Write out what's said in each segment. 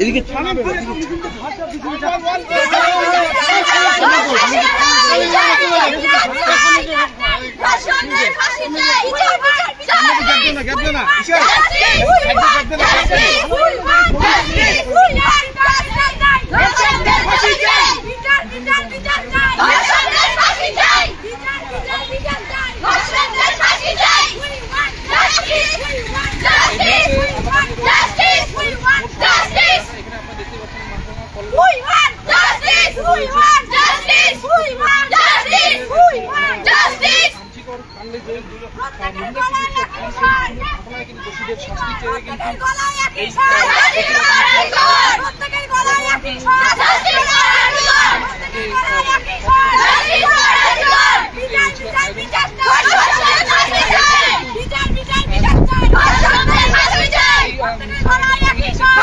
এদিকে Justice! We want justice! We want justice! We want justice! We want justice! প্রত্যেকের গলায় একই স্বর। প্রত্যেকের গলায় একই স্বর। প্রত্যেকের গলায় একই স্বর। প্রত্যেকের গলায় একই স্বর। বিচার, বিচার, বিচার চাই। বিচার, বিচার, বিচার চাই। প্রত্যেকের গলায় একই স্বর। প্রত্যেকের গলায় একই স্বর।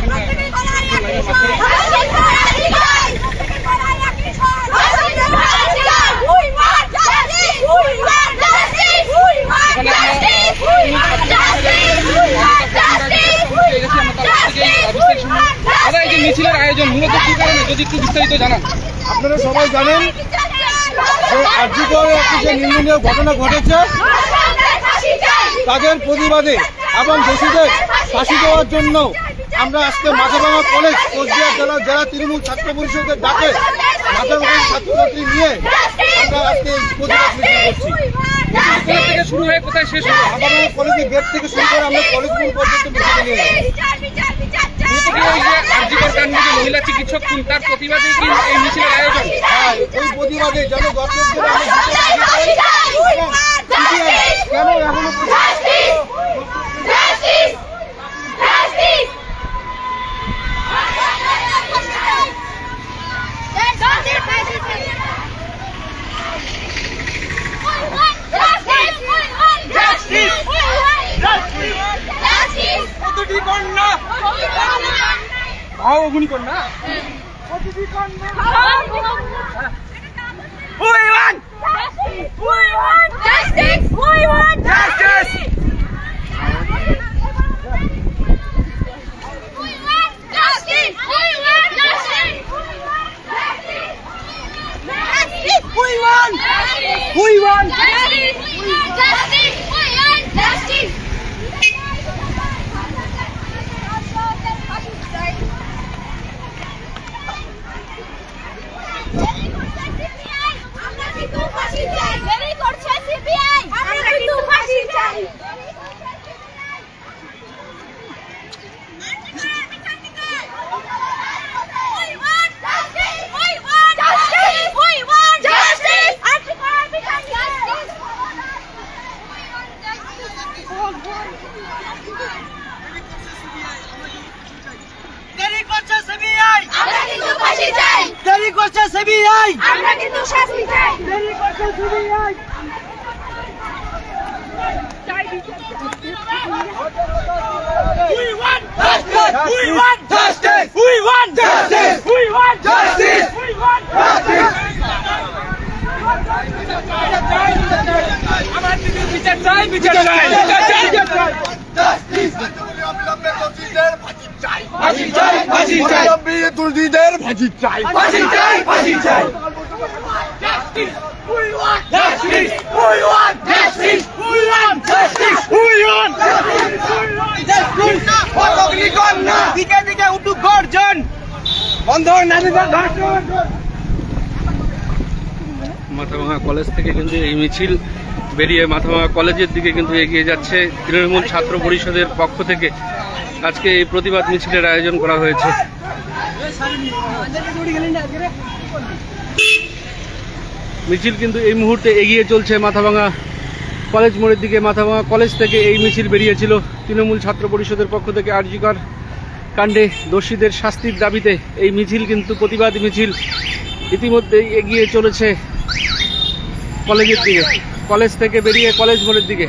প্রত্যেকের গলায় একই স্বর। We want justice! We want justice! We want justice! We want justice! We want justice! We want justice! We want দাদা এই যে justice! মিছিলের আয়োজন মূলত কি কারণে যদি একটু বিস্তারিত জানান। আপনারা সবাই জানেন যে একটি যে নিন্দনীয় ঘটনা ঘটেছে, তাদের প্রতিবাদে এবং দোষীদের ফাঁসি দেওয়ার জন্য আমরা আজকে মাথাভাঙা কলেজ কোচবিহার জেলা জেলা তৃণমূল ছাত্র পরিষদের ডাকে মাথাভাঙা ছাত্রছাত্রী নিয়ে আমরা আজকে প্রতিবাদ মিছিল করছি। কোথা থেকে শুরু হয়ে কোথায় শেষ হলো মাথাভাঙা কলেজের গেট থেকে শুরু করে আমরা কলেজ মোড় পর্যন্ত মিছিল নিয়ে মহিলা চিকিৎসক তার প্রতিবাদে কি এই মিছিলের আয়োজন হ্যাঁ ওই প্রতিবাদে যেন গত আমরা ভাও অগ্নি কন্যা We want We want justice! We want justice! We want justice! We want justice! Justice! We want justice! We want Justice! CBI আমরা কিন্তু শাস্তি চাই দেরি করছে CBI We want justice! We want justice! We want justice! We want justice! We want justice! আমার দিদির বিচার চাই বিচার চাই বিচার চাই ফাঁসি চাই ফাঁসি চাই দুর্নীতিদের ভাজি চাই ফাঁসি চাই ফাঁসি চাই Justice! We want justice! We want justice! We want justice! We want justice! We want justice! অগ্নিকন্যা দিকে দিকে উঠুক গর্জন বন্ধ নারীদের ধর্ষণ মাথাভাঙা কলেজ থেকে কিন্তু এই মিছিল বেরিয়ে মাথাভাঙা কলেজের দিকে কিন্তু এগিয়ে যাচ্ছে। তৃণমূল ছাত্র পরিষদের পক্ষ থেকে আজকে এই প্রতিবাদ মিছিলের আয়োজন করা হয়েছে। মিছিল কিন্তু এই মুহূর্তে এগিয়ে চলছে মাথাভাঙা কলেজ মোড়ের দিকে। মাথাভাঙা কলেজ থেকে এই মিছিল বেরিয়েছিল তৃণমূল ছাত্র পরিষদের পক্ষ থেকে আরজিকর কাণ্ডে দোষীদের শাস্তির দাবিতে। এই মিছিল কিন্তু প্রতিবাদ মিছিল ইতিমধ্যেই এগিয়ে চলেছে কলেজের দিকে। কলেজ থেকে বেরিয়ে কলেজ মোড়ের দিকে।